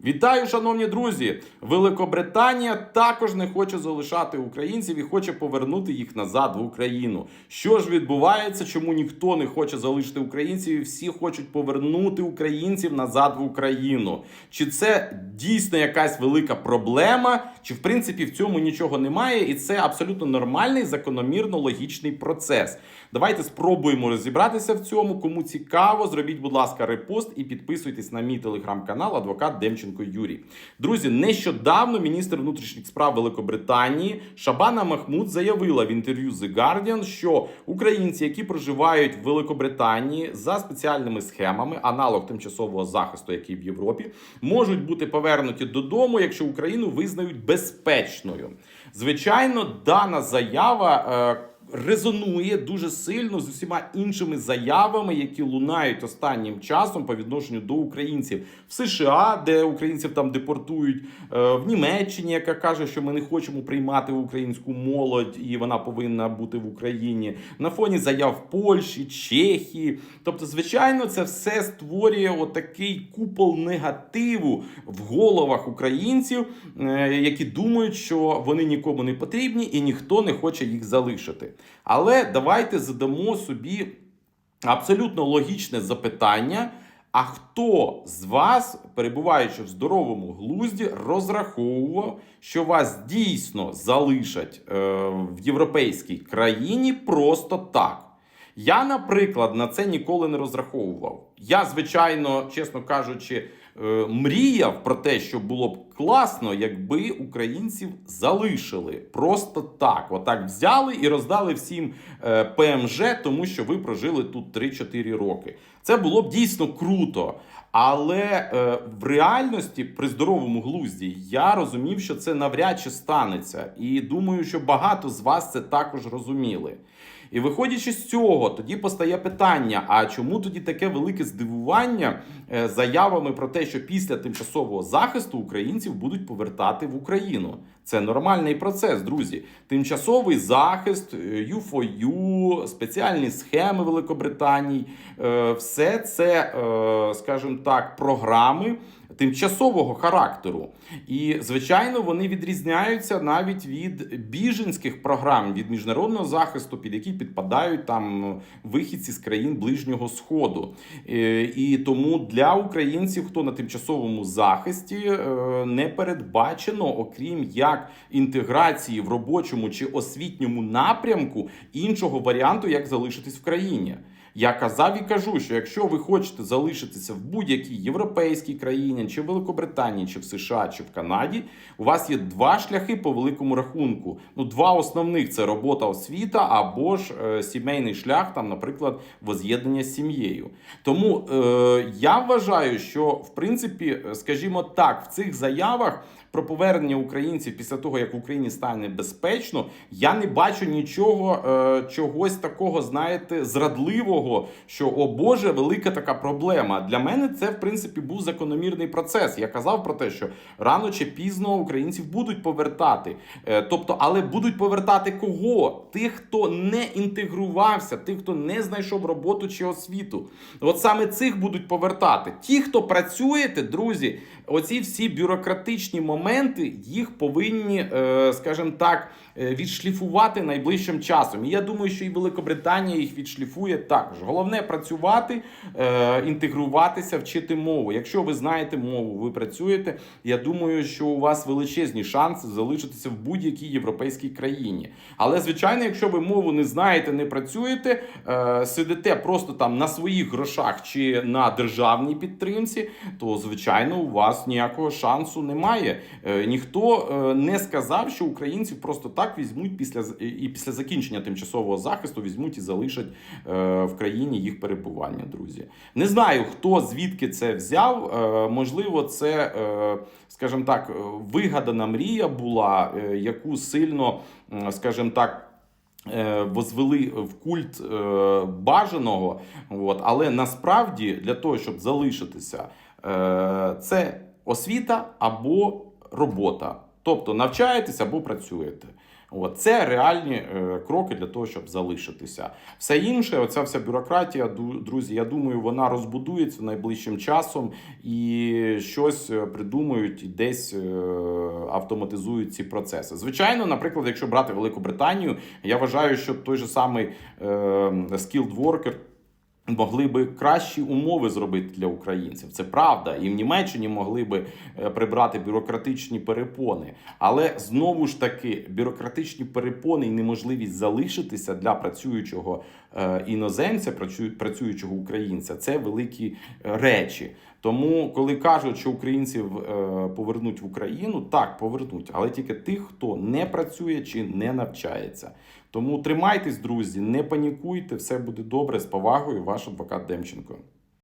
Вітаю, шановні друзі! Великобританія також не хоче залишати українців і хоче повернути їх назад в Україну. Що ж відбувається? Чому ніхто не хоче залишити українців? і Всі хочуть повернути українців назад в Україну. Чи це дійсно якась велика проблема? Чи в принципі в цьому нічого немає? І це абсолютно нормальний, закономірно логічний процес. Давайте спробуємо розібратися в цьому. Кому цікаво, зробіть, будь ласка, репост і підписуйтесь на мій телеграм-канал Адвокат Демченко Юрій. Друзі, нещодавно міністр внутрішніх справ Великобританії Шабана Махмуд заявила в інтерв'ю The Guardian, що українці, які проживають в Великобританії за спеціальними схемами, аналог тимчасового захисту, який в Європі, можуть бути повернуті додому, якщо Україну визнають безпечною. Звичайно, дана заява. Резонує дуже сильно з усіма іншими заявами, які лунають останнім часом по відношенню до українців в США, де українців там депортують, е, в Німеччині, яка каже, що ми не хочемо приймати українську молодь, і вона повинна бути в Україні. На фоні заяв Польщі, Чехії. Тобто, звичайно, це все створює отакий купол негативу в головах українців, е, які думають, що вони нікому не потрібні і ніхто не хоче їх залишити. Але давайте задамо собі абсолютно логічне запитання. А хто з вас, перебуваючи в здоровому глузді, розраховував, що вас дійсно залишать е, в європейській країні просто так? Я, наприклад, на це ніколи не розраховував. Я, звичайно, чесно кажучи, е, мріяв про те, що було б класно, якби українців залишили просто так. Отак взяли і роздали всім е, ПМЖ, тому що ви прожили тут 3-4 роки. Це було б дійсно круто. Але е, в реальності при здоровому глузді я розумів, що це навряд чи станеться, і думаю, що багато з вас це також розуміли. І виходячи з цього, тоді постає питання: а чому тоді таке велике здивування е, заявами про те, що після тимчасового захисту українців будуть повертати в Україну? Це нормальний процес, друзі. Тимчасовий захист, е, U4U, спеціальні схеми Великобританії, е, все це, е, скажімо так, програми тимчасового характеру. І, звичайно, вони відрізняються навіть від біженських програм від міжнародного захисту, під які підпадають там вихідці з країн ближнього сходу. Е, І тому для українців, хто на тимчасовому захисті, е, не передбачено, окрім як інтеграції в робочому чи освітньому напрямку, іншого варіанту, як залишитись в країні. Я казав і кажу, що якщо ви хочете залишитися в будь-якій європейській країні, чи в Великобританії, чи в США, чи в Канаді, у вас є два шляхи по великому рахунку. Ну, два основних це робота освіта або ж е, сімейний шлях, там, наприклад, воз'єднання з сім'єю. Тому е, я вважаю, що в принципі, е, скажімо так, в цих заявах. Про повернення українців після того, як в Україні стане безпечно, я не бачу нічого е, чогось такого, знаєте, зрадливого, що о Боже, велика така проблема. Для мене це в принципі був закономірний процес. Я казав про те, що рано чи пізно українців будуть повертати. Е, тобто, але будуть повертати кого? Тих, хто не інтегрувався, тих, хто не знайшов роботу чи освіту. От саме цих будуть повертати. Ті, хто працюєте, друзі, оці всі бюрократичні моменти їх повинні, е, скажімо так, е, відшліфувати найближчим часом. І я думаю, що і Великобританія їх відшліфує також. Головне працювати, е, інтегруватися, вчити мову. Якщо ви знаєте мову, ви працюєте. Я думаю, що у вас величезні шанси залишитися в будь-якій європейській країні. Але звичайно, якщо ви мову не знаєте, не працюєте, е, сидите просто там на своїх грошах чи на державній підтримці, то звичайно у вас ніякого шансу немає. Е, Ніхто не сказав, що українців просто так візьмуть після і після закінчення тимчасового захисту візьмуть і залишать в країні їх перебування. Друзі, не знаю хто звідки це взяв. Е, Можливо, це, е, скажімо так, е, вигадана мрія була, яку сильно, скажімо так. Возвели в культ бажаного, от, але насправді для того, щоб залишитися, це освіта або робота. Тобто навчаєтесь або працюєте. От це реальні е, кроки для того, щоб залишитися. Все інше, оця вся бюрократія, друзі, я думаю, вона розбудується найближчим часом і щось е, придумають і десь е, автоматизують ці процеси. Звичайно, наприклад, якщо брати Велику Британію, я вважаю, що той же самий е, skilled worker могли би кращі умови зробити для українців. Це правда. І в Німеччині могли би е, прибрати бюрократичні перепони. Але знову ж таки, бюрократичні перепони і неможливість залишитися для працюючого е, іноземця, працюючого українця це великі е, речі. Тому, коли кажуть, що українців повернуть в Україну, так повернуть, але тільки тих, хто не працює чи не навчається. Тому тримайтесь, друзі, не панікуйте, все буде добре. З повагою, ваш адвокат Демченко.